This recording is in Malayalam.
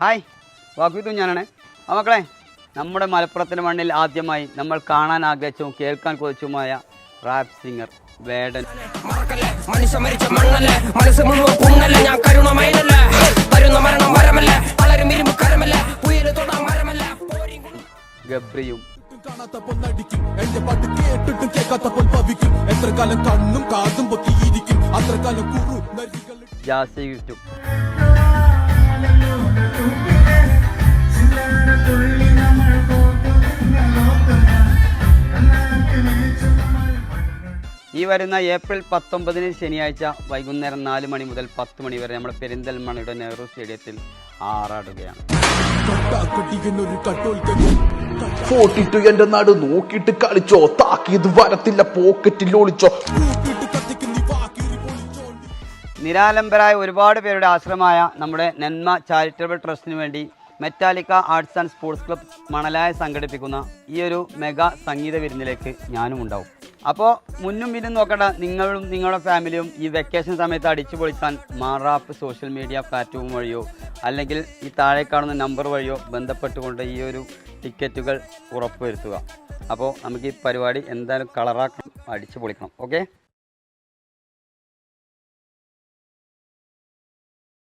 ഹായ് വാക്കുത്തു ഞാനാണ്. ആ മക്കളെ നമ്മുടെ മലപ്പുറത്തിന്റെ മണ്ണിൽ ആദ്യമായി നമ്മൾ കാണാൻ ആഗ്രഹിച്ചും കേൾക്കാൻ കൊതിച്ചുമായ റാപ്പ് സിംഗർ വേടൻ. ഗബ്രിയും ും. ഈ വരുന്ന ഏപ്രിൽ പത്തൊമ്പതിന് ശനിയാഴ്ച വൈകുന്നേരം നാല് മണി മുതൽ പത്ത് മണി വരെ നമ്മുടെ പെരിന്തൽമണ്ണയുടെ നെഹ്റു സ്റ്റേഡിയത്തിൽ ആറാടുകയാണ്. ഫോർട്ടിട്ടു എന്റെ നാട് നോക്കിയിട്ട് കളിച്ചോ താക്കിയത് വരത്തില്ല പോക്കറ്റിൽ ഒളിച്ചോ. നിരാലംബരായ ഒരുപാട് പേരുടെ ആശ്രമമായ നമ്മുടെ നന്മ ചാരിറ്റബിൾ ട്രസ്റ്റിന് വേണ്ടി Metallica arts and sports club Manalaya സംഘടിപ്പിക്കുന്ന ഈ ഒരു മെഗാ സംഗീത വിരുന്നിലേക്ക് ഞാനും ഉണ്ടാവും. അപ്പോൾ മുന്നും പിന്നും നോക്കണ്ട നിങ്ങളും നിങ്ങളുടെ ഫാമിലിയും ഈ വെക്കേഷൻ സമയത്ത് അടിച്ചു പൊളിക്കാൻ മാറാപ്പ് സോഷ്യൽ മീഡിയ പ്ലാറ്റ്ഫോം വഴിയോ അല്ലെങ്കിൽ ഈ താഴെ കാണുന്ന നമ്പർ വഴിയോ ബന്ധപ്പെട്ടുകൊണ്ട് ഈ ഒരു ടിക്കറ്റുകൾ ഉറപ്പുവരുത്തുക. അപ്പോൾ നമുക്ക് ഈ പരിപാടി എന്തായാലും കളറാക്കണം അടിച്ചു പൊളിക്കണം. ഓക്കെ